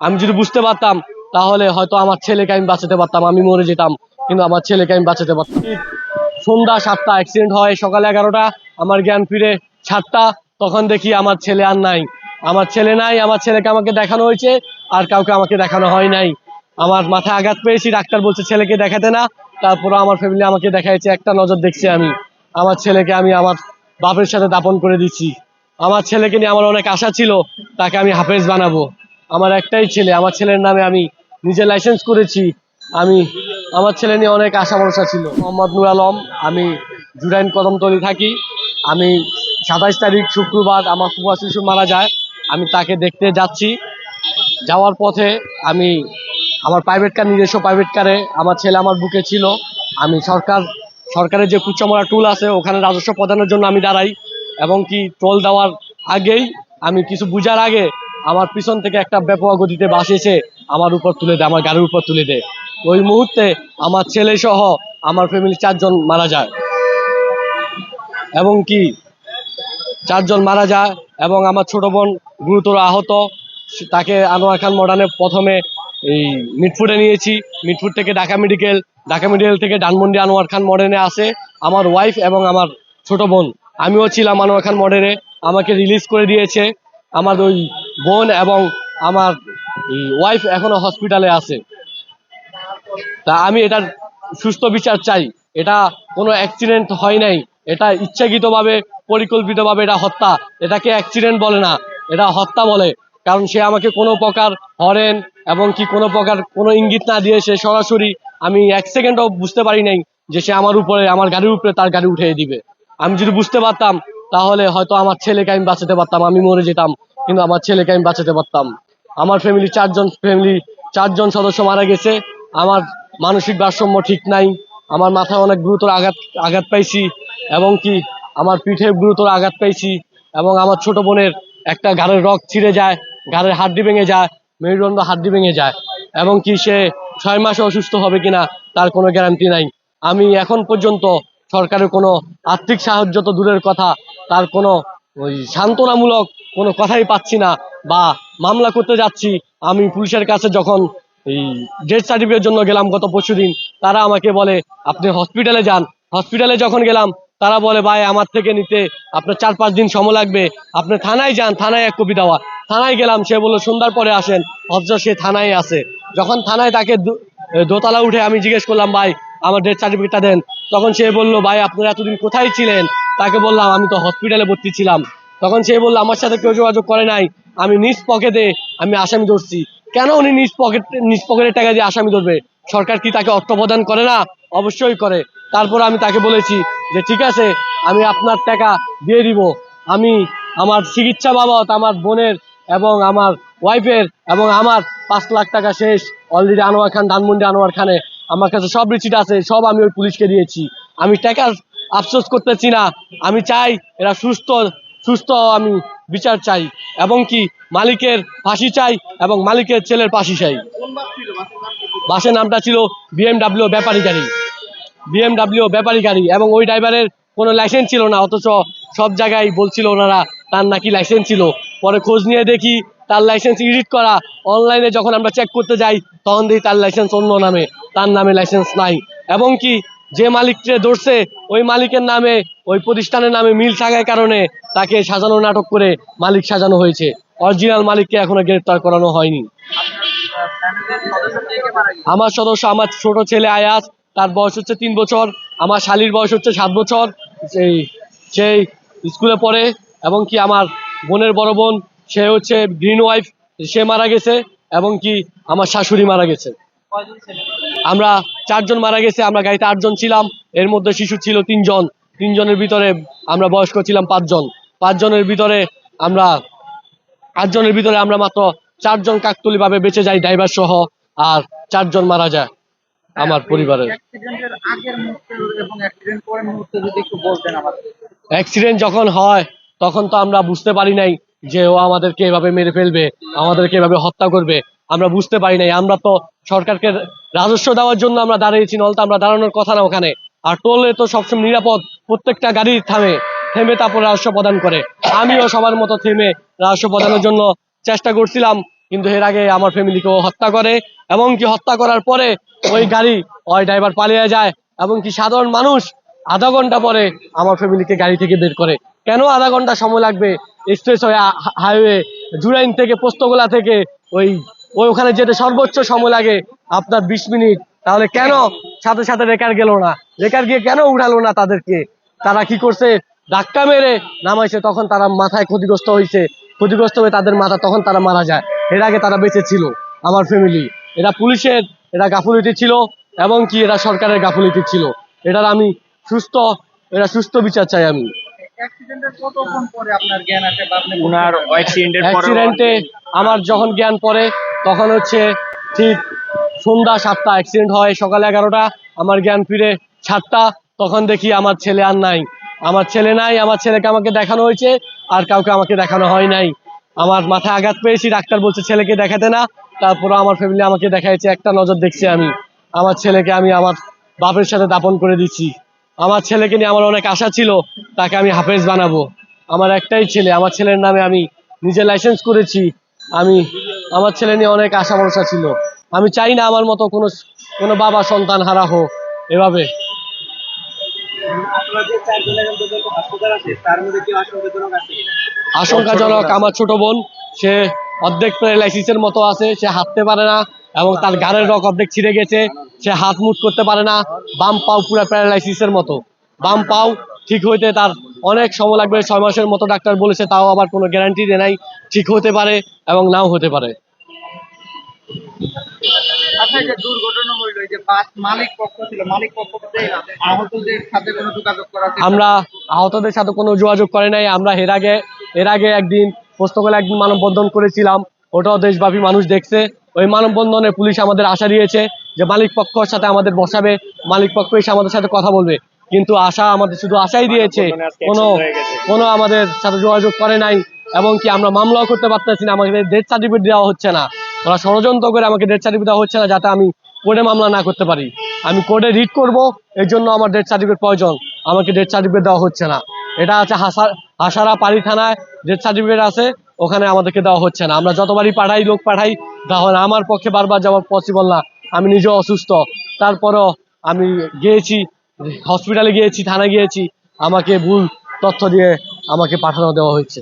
আমি যদি বুঝতে পারতাম, তাহলে হয়তো আমার ছেলেকে আমি বাঁচাতে পারতাম, আমি মরে যেতাম, কিন্তু আমার ছেলেকে আমি বাঁচাতে পারতাম। সন্ধ্যা সাতটা অ্যাক্সিডেন্ট হয়, সকালে এগারোটা, আমার জ্ঞান ফিরে সাতটা, তখন দেখি আমার ছেলে আর নাই। আমার ছেলে নাই, আমার ছেলেকে আমাকে দেখানো হয়েছে, আর কাউকে আমাকে দেখানো হয় নাই। আমার মাথায় আঘাত পেয়েছি, ডাক্তার বলছে ছেলেকে দেখাতে না তারপরে আমার ফ্যামিলি আমাকে দেখাইছে, একটা নজর দেখছি আমি। আমার ছেলেকে আমি আমার বাপের সাথে দাপন করে দিচ্ছি। আমার ছেলেকে নিয়ে আমার অনেক আশা ছিল, তাকে আমি হাফেজ বানাবো। আমার একটাই ছেলে, আমার ছেলের নামে আমি নিজে লাইসেন্স করেছি। আমি, আমার ছেলে নিয়ে অনেক আশা ভরসা ছিল। মোহাম্মদ নুর আলম, আমি জুরাইন কদমতলি থাকি। আমি সাতাইশ তারিখ শুক্রবার আমার ফুফা শিশু মারা যায়। আমি তাকে দেখতে যাচ্ছি। যাওয়ার পথে আমি আমার প্রাইভেট কার নিজস্ব প্রাইভেট কারে আমার ছেলে আমার বুকে ছিল। আমি সরকার, সরকারের যে কুচামরা টুল আছে, ওখানে রাজস্ব প্রদানের জন্য আমি দাঁড়াই। এবং কি টোল দেওয়ার আগেই আমি কিছু বুঝার আগে আমার পিছন থেকে একটা ব্যাপক গতিতে বাস এসে আমার উপর তুলে দেয়, আমার গাড়ির উপর তুলে দেয়। ওই মুহূর্তে আমার ছেলে সহ আমার ফ্যামিলি চারজন মারা যায়। এবং কি? চারজন মারা যায় এবং আমার ছোট বোন গুরুতর আহত। তাকে আনোয়ার খান মডার্নে প্রথমে এই মিটফুটে নিয়েছি। মিটফুট থেকে ঢাকা মেডিকেল ঢাকা মেডিকেল থেকে ডানমন্ডি আনোয়ার খান মডার্নে আসে। আমার ওয়াইফ এবং আমার ছোট বোন। আমিও ছিলাম আনোয়ার খান মডার্নে আমাকে রিলিজ করে দিয়েছে। আমার ওই বোন এবং আমার ওয়াইফ এখনও হসপিটালে আছে। তা আমি এটার সুস্থ বিচার চাই। এটা কোনো অ্যাক্সিডেন্ট হয় নাই। এটা ইচ্ছাকৃতভাবে, পরিকল্পিতভাবে এটা হত্যা। এটাকে অ্যাক্সিডেন্ট বলে না, এটা হত্যা বলে। কারণ সে আমাকে কোনো প্রকার হরেন এবং কি কোনো প্রকার কোনো ইঙ্গিত না দিয়ে সে সরাসরি আমি এক সেকেন্ডও বুঝতে পারি নাই যে সে আমার উপরে, আমার গাড়ির উপরে তার গাড়ি উঠিয়ে দিবে। আমি যদি বুঝতে পারতাম, তাহলে হয়তো আমার ছেলেকে আমি বাঁচাতে পারতাম, আমি মরে যেতাম। কিন্তু আমার ছেলেকে আমি বাঁচাতে পারতাম। আমার ফ্যামিলি চারজন ফ্যামিলি চারজন সদস্য মারা গেছে। আমার মানসিক ভারসাম্য ঠিক নাই। আমার মাথায় অনেক গুরুতর আঘাত আঘাত পাইছি এবং কি আমার পিঠে গুরুতর আঘাত পাইছি এবং আমার ছোট বোনের একটা ঘাড়ের রক ছিঁড়ে যায়, ঘাড়ের হাড্ডি ভেঙে যায়, মেরুদণ্ড হাড্ডি ভেঙে যায়। এবং কি সে ছয় মাসে অসুস্থ হবে কিনা তার কোনো গ্যারান্টি নাই। আমি এখন পর্যন্ত সরকারের কোনো আর্থিক সাহায্য তো দূরের কথা, তার কোনো ওই সান্ত্বনামূলক কোনো কথাই পাচ্ছি না বা মামলা করতে যাচ্ছি। আমি পুলিশের কাছে যখন এই ডেথ সার্টিফিকেটের জন্য গেলাম গত পরশুদিন তারা আমাকে বলে, আপনি হসপিটালে যান। হসপিটালে যখন গেলাম, তারা বলে, ভাই, আমার থেকে নিতে আপনার চার পাঁচ দিন সময় লাগবে। আপনি থানায় যান, থানায় এক কপি দেওয়া। থানায় গেলাম, সে বলল, সন্ধ্যার পরে আসেন। অথচ সে থানায় আছে। যখন থানায় তাকে দোতলা উঠে আমি জিজ্ঞেস করলাম, ভাই, আমার ডেথ সার্টিফিকেটটা দেন। তখন সে বলল, ভাই, আপনারা এতদিন কোথায় ছিলেন? তাকে বললাম, আমি তো হসপিটালে ভর্তি ছিলাম। তখন সে বলল, আমার সাথে কেউ যোগাযোগ করে নাই। আমি নিজ পকেটে, আমি আসামি ধরছি। কেন উনি নিজ পকেট, নিজ পকেটের টাকা দিয়ে আসামি ধরবে? সরকার কি তাকে অর্থ প্রদান করে না? অবশ্যই করে। তারপর আমি তাকে বলেছি যে, ঠিক আছে, আমি আপনার টাকা দিয়ে দিব। আমি আমার চিকিৎসা বাবদ, আমার বোনের এবং আমার ওয়াইফের এবং আমার পাঁচ লাখ টাকা শেষ অলরেডি আনোয়ার খান, ধানমন্ডি আনোয়ার খানে। আমার কাছে সব রিসিট আছে, সব আমি ওই পুলিশকে দিয়েছি। আমি টাকার আফসোস করতেছি না। আমি চাই এরা সুস্থ সুস্থ আমি বিচার চাই এবং কি মালিকের ফাঁসি চাই এবং মালিকের ছেলের ফাঁসি চাই। বাসের নামটা ছিল বিএমডাব্লিউ ব্যাপারী গাড়ি। বিএমডাব্লিউ ব্যাপারী গাড়ি এবং ওই ড্রাইভারের কোনো লাইসেন্স ছিল না, অথচ সব জায়গায় বলছিল ওনারা তার নাকি লাইসেন্স ছিল। পরে খোঁজ নিয়ে দেখি তার লাইসেন্স এডিট করা। অনলাইনে যখন আমরা চেক করতে যাই, তখন দেখি তার লাইসেন্স অন্য নামে, তার নামে লাইসেন্স নাই। এবং কি যে মালিককে ধরছে, ওই মালিকের নামে, ওই প্রতিষ্ঠানের নামে মিল থাকার কারণে তাকে সাজানো নাটক করে মালিক সাজানো হয়েছে। অরিজিনাল মালিককে এখনও গ্রেফতার করানো হয়নি। আমার সদস্য, আমার ছোট ছেলে আয়াস, তার বয়স হচ্ছে তিন বছর। আমার শালির বয়স হচ্ছে সাত বছর। সেই সেই স্কুলে পড়ে, এবং কি আমার বোনের বড় বোন, সে হচ্ছে গ্রিন ওয়াইফ, সে মারা গেছে, এবং কি আমার শাশুড়ি মারা গেছে। আমরা চারজন মারা গেছে আমরা গাড়িতে আটজন ছিলাম এর মধ্যে শিশু ছিল তিনজন। তিনজনের ভিতরে আমরা বয়স্ক ছিলাম পাঁচজন। পাঁচজনের ভিতরে আমরা আটজনের ভিতরে আমরা মাত্র চারজন কাকতলি ভাবে বেঁচে যাই ড্রাইভার সহ আর চারজন মারা যায় আমার পরিবারের। অ্যাক্সিডেন্ট যখন হয় তখন তো আমরা বুঝতে পারি নাই যে ও আমাদেরকে এভাবে মেরে ফেলবে, আমাদেরকে এভাবে হত্যা করবে, আমরা বুঝতে পারি নাই। আমরা তো সরকারকে রাজস্ব দেওয়ার জন্য আমরা দাঁড়িয়েছি নলতা আমরা দাঁড়ানোর কথা না ওখানে। আর টোলে তো সবসময় নিরাপদ, প্রত্যেকটা গাড়ি থামে, থেমে তারপর রাজস্ব প্রদান করে। আমিও সবার মতো থেমে রাজস্ব প্রদানের জন্য চেষ্টা করছিলাম, কিন্তু এর আগে আমার ফ্যামিলিকে হত্যা করে এবং কি হত্যা করার পরে ওই গাড়ি ওই ড্রাইভার পালিয়ে যায় এবং কি সাধারণ মানুষ আধা ঘণ্টা পরে আমার ফ্যামিলিকে গাড়ি থেকে বের করে। কেন আধা ঘণ্টা সময় লাগবে? এক্সপ্রেস হাইওয়ে জুরাইন থেকে পোস্তগোলা থেকে ওই ওই ওখানে যেতে সর্বোচ্চ সময় লাগে আপনার বিশ মিনিট। তাহলে কেন সাথে সাথে রেকার গেল না? রেকার গিয়ে কেন উঠালো না তাদেরকে? তারা কি করছে? ধাক্কা মেরে নামাইছে, তখন তারা মাথায় ক্ষতিগ্রস্ত হয়েছে ক্ষতিগ্রস্ত হয়ে তাদের মাথা, তখন তারা মারা যায়। এর আগে তারা বেঁচে ছিল, আমার ফ্যামিলি এরা পুলিশের, এরা গাফুলিটি ছিল, এবং কি এরা সরকারের গাফুলিটি ছিল। এটার আমি সুস্থ, এরা সুস্থ বিচার চাই আমি। অ্যাক্সিডেন্টের কতক্ষণ পরে আপনার জ্ঞান আসে বা আপনি উনার অ্যাক্সিডেন্টের পরে অ্যাক্সিডেন্টে আমার যখন জ্ঞান পড়ে তখন হচ্ছে ঠিক সন্ধ্যা সাতটা অ্যাক্সিডেন্ট হয় সকাল এগারোটা আমার জ্ঞান ফিরে সাতটা তখন দেখি আমার ছেলে আর নাই। আমার ছেলে নাই আমার ছেলেকে আমাকে দেখানো হয়েছে আর কাউকে আমাকে দেখানো হয় নাই। আমার মাথায় আঘাত পেয়েছি ডাক্তার বলছে ছেলেকে দেখাতে না তারপরে আমার ফ্যামিলি আমাকে দেখাইছে একটা নজর দেখছি আমি। আমার ছেলেকে আমি আমার বাপের সাথে দাপন করে দিচ্ছি। আমার ছেলেকে নিয়ে আমার অনেক আশা ছিল তাকে আমি হাফেজ বানাবো। আমার একটাই ছেলে আমার ছেলের নামে আমি নিজে লাইসেন্স করেছি। আমি আমার ছেলে নিয়ে অনেক আশা ভরসা ছিল। আমি চাই না আমার মতো কোনো কোনো বাবা সন্তান হারা হোক এভাবে। আশঙ্কাজনক আমার ছোট বোন সে অর্ধেক প্রায় লাইসেন্সের মতো আছে সে হাঁটতে পারে না। এবং তার গাড়ের রক অর্ধেক ছিঁড়ে গেছে সে হাত মুট করতে পারে না বাম পাও পুরো প্যারালাইসিসের মতো। বাম পাও ঠিক হইতে তার অনেক সময় লাগবে ছয় মাসের মতো ডাক্তার বলেছে তাও আবার কোনো গ্যারান্টি দেয় নাই ঠিক হতে পারে এবং নাও হতে পারে। আচ্ছা? আমরা আহতদের সাথে কোনো যোগাযোগ করে নাই আমরা এর আগে এর আগে একদিন পুস্তকালে একদিন মানববন্ধন করেছিলাম ওটাও দেশব্যাপী মানুষ দেখছে। ওই মানববন্ধনে পুলিশ আমাদের আশা দিয়েছে যে মালিক পক্ষের সাথে আমাদের বসাবে মালিক পক্ষ এসে আমাদের সাথে কথা বলবে। কিন্তু আশা আমাদের শুধু আশাই দিয়েছে কোনো। কোনো আমাদের সাথে যোগাযোগ করে নাই এবং কি আমরা মামলাও করতে পারতেছি না আমাকে ডেথ সার্টিফিকেট দেওয়া হচ্ছে না। ওরা ষড়যন্ত্র করে আমাকে ডেথ সার্টিফিকেট দেওয়া হচ্ছে না যাতে আমি কোর্টে মামলা না করতে পারি। আমি কোর্টে রিট করব এর জন্য আমার ডেথ সার্টিফিকেট প্রয়োজন আমাকে ডেথ সার্টিফিকেট দেওয়া হচ্ছে না। এটা আছে হাসা হাসারা পাড়ি থানায় ডেথ সার্টিফিকেট আছে ওখানে আমাদেরকে দেওয়া হচ্ছে না। আমরা যতবারই পাঠাই লোক পাঠাই তাহলে আমার পক্ষে বারবার যাওয়া পসিবল না। আমি নিজেও অসুস্থ। তারপরও আমি গিয়েছি হসপিটালে গিয়েছি, থানায় গিয়েছি। আমাকে ভুল তথ্য দিয়ে আমাকে পাঠানো দেওয়া হয়েছে।